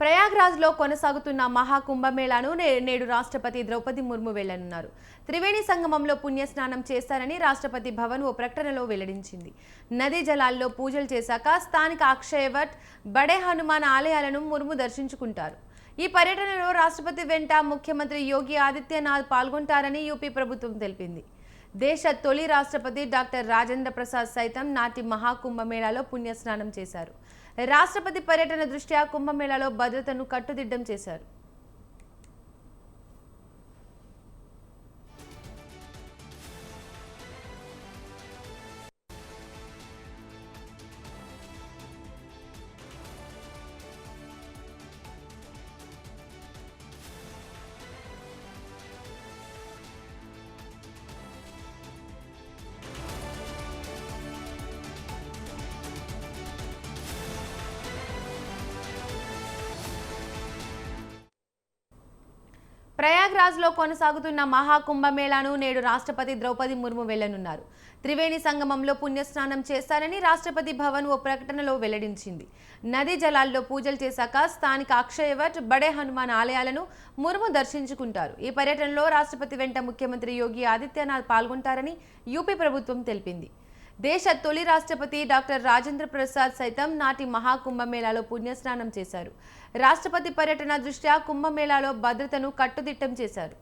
ప్రయాగ్రాజ్లో కొనసాగుతున్న మహాకుంభమేళాను నే- నేడు రాష్ట్రపతి ద్రౌపది ముర్ము వెళ్ళనున్నారు త్రివేణి సంగమంలో పుణ్యస్నానం చేస్తారని రాష్ట్రపతి భవన్ ఓ ప్రకటనలో వెల్లడించింది. నదీ జలాల్లో పూజలు చేశాక స్థానిక అక్షయవట్ బడే హనుమాన్ ఆలయాలను ముర్ము దర్శించుకుంటారు. ఈ పర్యటనలో రాష్ట్రపతి వెంట ముఖ్యమంత్రి యోగి ఆదిత్యనాథ్ పాల్గొంటారని యూపీ ప్రభుత్వం తెలిపింది. దేశ తొలి రాష్ట్రపతి డాక్టర్ రాజేంద్ర ప్రసాద్ సైతం నాటి మహాకుంభమేళాలో పుణ్యస్నానం చేశారు. రాష్ట్రపతి పర్యటన దృష్ట్యా కుంభమేళాలో భద్రతను కట్టుదిడ్డం చేశారు. ప్రయాగ్రాజ్లో కొనసాగుతున్న మహాకుంభమేళాను నేడు రాష్ట్రపతి ద్రౌపది ముర్ము వెళ్ళనున్నారు. త్రివేణి సంగమంలో పుణ్యస్నానం చేస్తారని రాష్ట్రపతి భవన్ ఓ ప్రకటనలో వెల్లడించింది. నదీ జలాల్లో పూజలు చేశాక స్థానిక అక్షయవట్ బడే హనుమాన్ ఆలయాలను ముర్ము దర్శించుకుంటారు. ఈ పర్యటనలో రాష్ట్రపతి వెంట ముఖ్యమంత్రి యోగి ఆదిత్యనాథ్ పాల్గొంటారని యూపీ ప్రభుత్వం తెలిపింది. దేశ తొలి రాష్ట్రపతి డాక్టర్ రాజేంద్ర ప్రసాద్ సైతం నాటి మహాకుంభమేళాలో పుణ్యస్నానం చేశారు. రాష్ట్రపతి పర్యటన దృష్ట్యా కుంభమేళాలో భద్రతను కట్టుదిట్టం చేశారు.